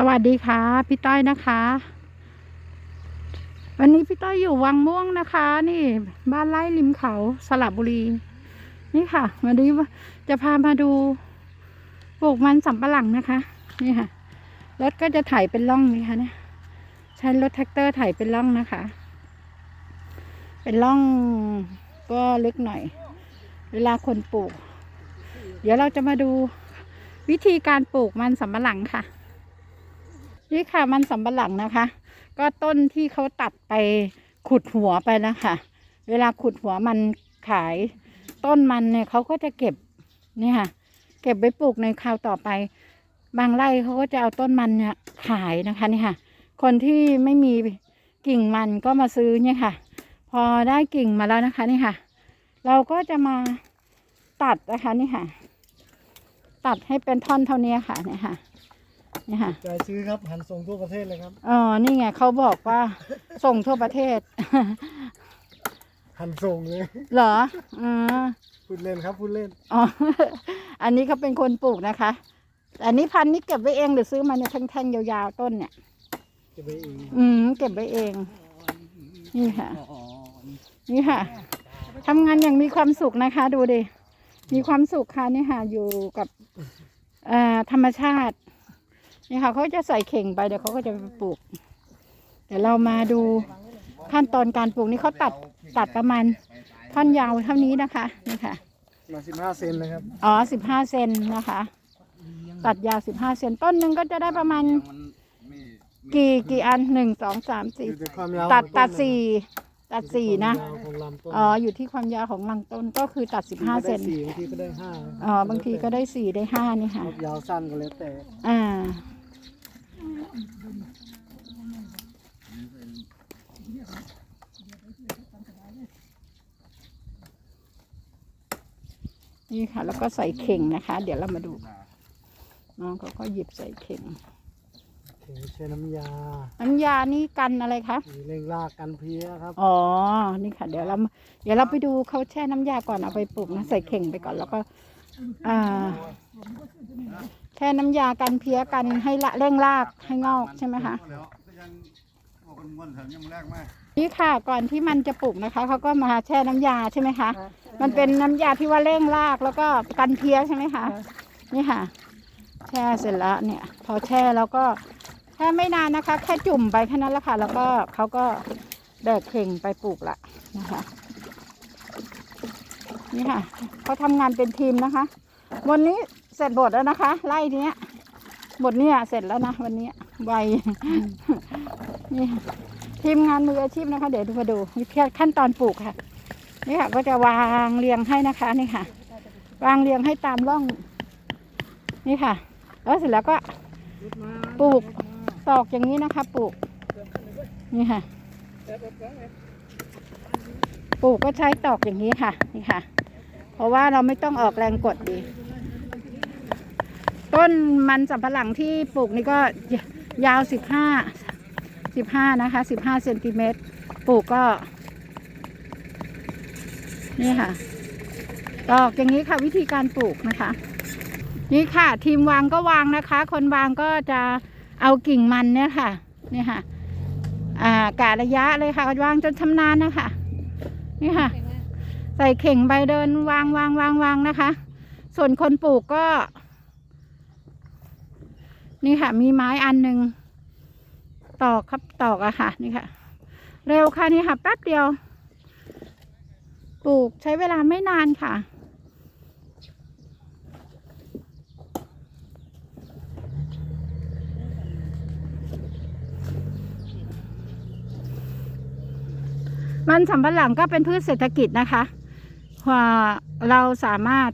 สวัสดีค่ะ พี่ต้อยนะคะ วันนี้พี่ต้อยอยู่วังม่วงนะคะ นี่บ้านไร่ริมเขาสระบุรี นี่ค่ะ วันนี้จะพามาดูปลูกมันสำปะหลังนะคะ นี่ค่ะรถก็จะไถเป็นร่องนี่ค่ะเนี่ยใช้รถแท็กเตอร์ไถเป็นร่องนะคะ เป็นร่องก็ลึกหน่อย เวลาคนปลูก เดี๋ยวเราจะมาดูวิธีการปลูกมันสำปะหลังค่ะ นี่ค่ะมันสำปะหลังนะคะ ก็ต้นที่เขาตัดไปขุดหัวไปนะคะ เวลาขุดหัวมันขาย ต้นมันเนี่ยเขาก็จะเก็บนี่ค่ะ เก็บไว้ปลูกในคราวต่อไป บางไร่เขาก็จะเอาต้นมันเนี่ยขายนะคะนี่ค่ะ คนที่ไม่มีกิ่งมันก็มาซื้อเนี่ยค่ะ พอได้กิ่งมาแล้วนะคะนี่ค่ะ เราก็จะมาตัดนะคะนี่ค่ะ ตัดให้เป็นท่อนเท่านี้ค่ะนี่ค่ะ นี่ยค่ะใจซื้อครับหันส่งทั่วประเทศเลยครับอ๋อนี่ไงเขาบอกว่าส่งทั่วประเทศ หันส่งเลยเหรออืมพูดเล่นครับพูดเล่นอ๋ออันนี้เขาเป็นคนปลูกนะคะ อันนี้พันธุ์นี้เก็บไว้เองหรือซื้อมาเนี่ยแท่งๆยาวๆต้นเนี่ยจะไปเองอืมเก็บไว้เอง นี่ค่ะ นี่ค่ะทำงานอย่างมีความสุขนะคะ ดูดิมีความสุขค่ะนี่ค่ะอยู่กับเอ่อธรรมชาติ นี่ค่ะเขาจะใส่เข่งไปเดี๋ยวเขาก็จะไปปลูก เดี๋ยวเรามาดูขั้นตอนการปลูกนี่เขาตัดตัดประมาณท่อนยาวเท่านี้นะคะนี่ค่ะมาสิบห้าเซนนะครับอ๋อสิบห้าเซนนะคะ ตัดยาวสิบห้าเซนต้นหนึ่งก็จะได้ประมาณกี่กี่อันหนึ่งสองสามสี่อยู่ที่ความยาวตัดของตัดนสี่ตัดสี่นะความยาวของลำต้นอ๋ออยู่ที่ความยาวของลำต้นก็คือตัดสิบห้าบงเซทีนก็ได้สี่บางทีก็ได้ห้าอ๋อบางทีก็ได้สี่ได้ห้านี่ค่ะยาวสั้นก็แล้วแต่อ่า นี่ค่ะ แล้วก็ใส่เข่งนะคะ เดี๋ยวเรามาดู น้องเขาก็หยิบใส่เข่งถึงใช้น้ำยา น้ำยานี่กันอะไรคะมีเร่งรากกันเพลี้ยครับ อ๋อ นี่ค่ะ เดี๋ยวเรา เดี๋ยวเราไปดูเขาแช่น้ำยาก่อนเอาไปปลูกนะ ใส่เข่งไปก่อนแล้วก็ อ่า แช่น้ำยากันเพี้ยกันให้ละเร่งรากให้งอกใช่ไหมคะนี่ค่ะก่อนที่มันจะปลูกนะคะเขาก็มาแช่น้ำยาใช่ไหมคะ มันเป็นน้ำยาที่ว่าเร่งรากแล้วก็กันเพี้ยใช่ไหมคะ นี่ค่ะ แช่เสร็จแล้วเนี่ย พอแช่แล้วก็แช่ไม่นานนะคะ แค่จุ่มไปแค่นั้นแหละค่ะ แล้วก็เขาก็แบกเข่งไปปลูกละนะคะ นี่ค่ะเขาทำงานเป็นทีมนะคะ วันนี้ เสร็จหมดแล้วนะคะ ไล่เนี้ยหมดเนี่ยเสร็จแล้วนะวันนี้ไวนี่ค่ะทีมงานมืออาชีพนะคะ เดี๋ยวดูมาดูวิธีขั้นตอนปลูกค่ะ นี่ค่ะ ก็จะวางเรียงให้นะคะนี่ค่ะ วางเรียงให้ตามร่อง นี่ค่ะ แล้วเสร็จแล้วก็ปลูกตอกอย่างนี้นะคะ ปลูก นี่ค่ะ ปลูกก็ใช้ตอกอย่างนี้ค่ะ นี่ค่ะ เพราะว่าเราไม่ต้องออกแรงกดดี ต้นมันสำปะหลังที่ปลูกนี่ก็ยาวสิบห้าสิบห้านะคะสิบห้าเซนติเมตรปลูกก็ นี่ค่ะตอกอย่างนี้ค่ะวิธีการปลูกนะคะ นี่ค่ะทีมวางก็วางนะคะ คนวางก็จะเอากิ่งมันเนี่ยค่ะนี่ค่ะ อ่ากะระยะเลยค่ะวางจนชำนาญนะคะ นี่ค่ะ ใส่เข่งใบเดินวางวางวางวางนะคะ ส่วนคนปลูกก็ นี่ค่ะ มีไม้อันหนึ่งตอกครับตอกอะค่ะ นี่ค่ะ เร็วค่ะนี่ค่ะ แป๊บเดียว ปลูกใช้เวลาไม่นานค่ะ มันสำปะหลังก็เป็นพืชเศรษฐกิจนะคะว่าเราสามารถ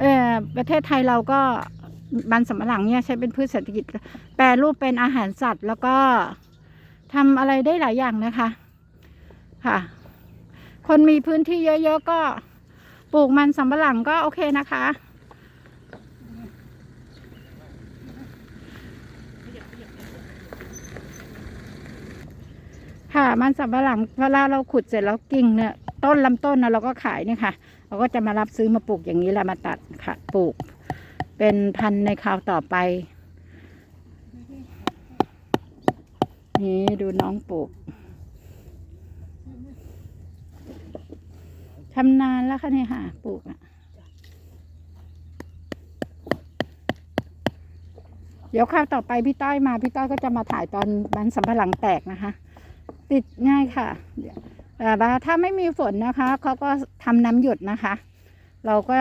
เออประเทศไทยเราก็ มันสำปะหลังเนี่ยใช้เป็นพืชเศรษฐกิจ แปรรูปเป็นอาหารสัตว์ แล้วก็ทำอะไรได้หลายอย่างนะคะค่ะ คนมีพื้นที่เยอะ ๆ ก็ปลูกมันสำปะหลังก็โอเคนะคะ ค่ะมันสำปะหลังเวลาเราขุดเสร็จแล้วกิ่งเนี่ย ต้นลำต้นนะเราก็ขายเนี่ยค่ะ เราก็จะมารับซื้อมาปลูกอย่างนี้แหละมาตัดค่ะ ปลูก เป็นพันในคราวต่อไป นี่ดูน้องปลูกทำนานแล้วค่ะเนี่ยค่ะปลูกอะ เดี๋ยวคราวต่อไปพี่ต้อยมา พี่ต้อยก็จะมาถ่ายตอนมันสำปะหลังแตกนะคะ ติดง่ายค่ะแต่ถ้าไม่มีฝนนะคะเขาก็ทำน้ำหยดนะคะ เราก็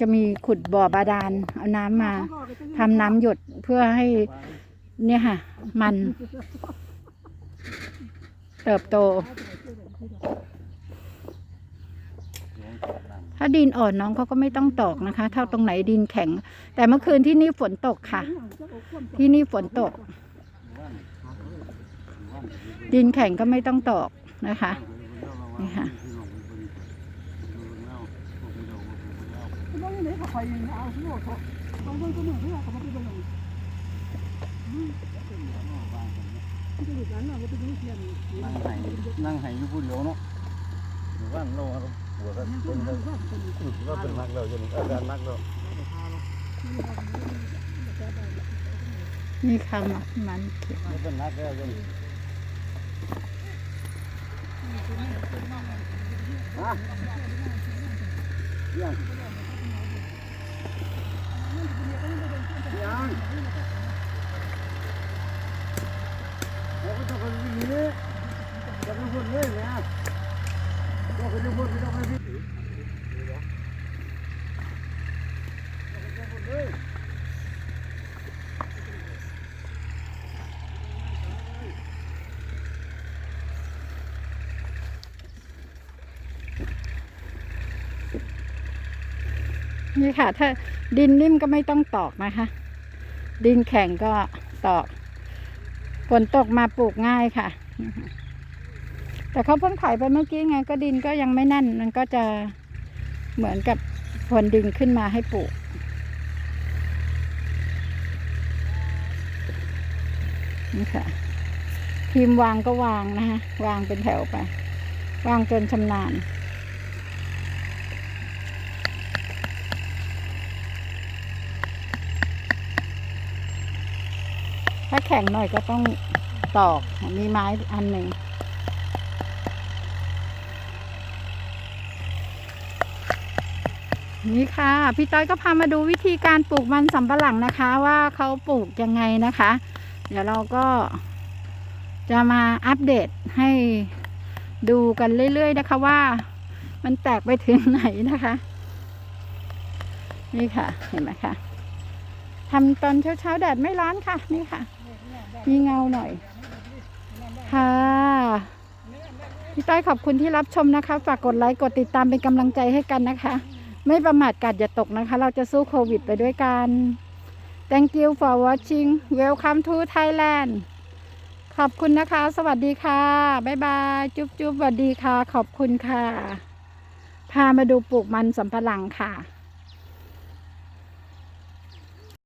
จะมีขุดบ่อบาดาลเอาน้ำมาทำน้ำหยดเพื่อให้เนี่ยค่ะ มันเติบโต ถ้าดินอ่อนน้องเขาก็ไม่ต้องตอกนะคะถ้าตรงไหนดินแข็ง แต่เมื่อคืนที่นี่ฝนตกค่ะ ที่นี่ฝนตก ดินแข็งก็ไม่ต้องตอกนะคะ นี่ค่ะ นั่งไห้นั่งไห้อยู่ผู้เดียวเนาะหมู่บ้านเราครับหัวกันเป็นกันว่าเป็นนักเราจนอาการนักเรานี่ค่ะมันเขียวไม่เป็นนักแล้วจนฮะยังยังเราก็ต้องไปวิ่งหนี้จะไปพูดเลยนะต้องไปพูดไม่ต้องไปวิ่ง นี่ค่ะ ถ้าดินนิ่มก็ไม่ต้องตอกนะคะ ดินแข็งก็ตอกฝนตกมาปลูกง่ายค่ะ แต่เขาเพิ่งไถไปเมื่อกี้ไงก็ดินก็ยังไม่แน่น มันก็จะเหมือนกับพรวนดินขึ้นมาให้ปลูกนี่ค่ะทีมวางก็วางนะคะวางเป็นแถวไป วางจนชำนาญถ้าแข็งหน่อยก็ต้องตอกมีไม้อันหนึ่ง นี่ค่ะพี่ต้อยก็พามาดูวิธีการปลูกมันสำปะหลังนะคะ ว่าเขาปลูกยังไงนะคะ เดี๋ยวเราก็จะมาอัปเดตให้ดูกันเรื่อยๆนะคะว่ามันแตกไปถึงไหนนะคะ นี่ค่ะเห็นไหมคะทำตอนเช้าๆแดดไม่ร้อนค่ะ นี่ค่ะ มีเงาหน่อย ค่ะพี่ต้อยขอบคุณที่รับชมนะคะ ฝากกดไลค์กดติดตามเป็นกำลังใจให้กันนะคะ ไม่ประมาทกาดอย่าตกนะคะ เราจะสู้โควิดไปด้วยกัน Thank you for watching Welcome to Thailand ขอบคุณนะคะ สวัสดีค่ะ บ๊ายบาย จุ๊บจุ๊บสวัสดีค่ะ ขอบคุณค่ะ พามาดูปลูกมันสำปะหลังค่ะ